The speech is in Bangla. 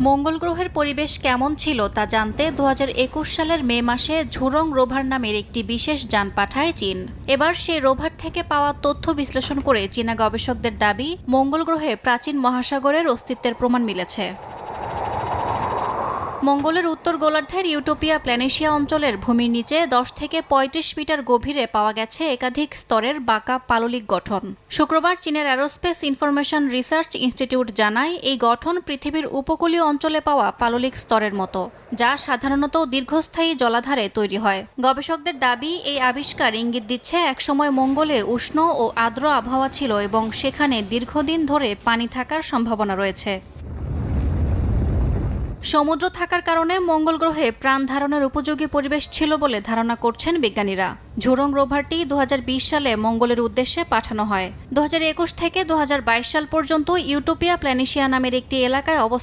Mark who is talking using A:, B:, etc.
A: মঙ্গল গ্রহের পরিবেশ কেমন ছিল তা জানতে দুহাজার একুশ সালের মে মাসে ঝুরং রোভার নামের একটি বিশেষ যান পাঠায় চীন। এবার সেই রোভার থেকে পাওয়া তথ্য বিশ্লেষণ করে চীনা গবেষকদের দাবি, মঙ্গল গ্রহে প্রাচীন মহাসাগরের অস্তিত্বের প্রমাণ মিলেছে। মঙ্গলের উত্তর গোলার্ধের ইউটোপিয়া প্ল্যানেশিয়া অঞ্চলের ভূমির নিচে দশ থেকে ৩৫ মিটার গভীরে পাওয়া গেছে একাধিক স্তরের বাঁকা পাললিক গঠন। শুক্রবার চীনের অ্যারোস্পেস ইনফরমেশন রিসার্চ ইনস্টিটিউট জানায়, এই গঠন পৃথিবীর উপকূলীয় অঞ্চলে পাওয়া পাললিক স্তরের মতো, যা সাধারণত দীর্ঘস্থায়ী জলাধারে তৈরি হয়। গবেষকদের দাবি, এই আবিষ্কার ইঙ্গিত দিচ্ছে, একসময় মঙ্গলে উষ্ণ ও আর্দ্র আবহাওয়া ছিল এবং সেখানে দীর্ঘদিন ধরে পানি থাকার সম্ভাবনা রয়েছে। সমুদ্র থাকার কারণে মঙ্গল গ্রহে প্রাণ ধারণের উপযোগী পরিবেশ ছিল বলে ধারণা করছেন বিজ্ঞানীরা। ঝুরং রোভারটি দু হাজার বিশ সালে মঙ্গলের উদ্দেশ্যে পাঠানো হয়। দু হাজার একুশ থেকে দু হাজার বাইশ সাল পর্যন্ত ইউটোপিয়া প্ল্যানেশিয়া নামের একটি এলাকায় অবস্থান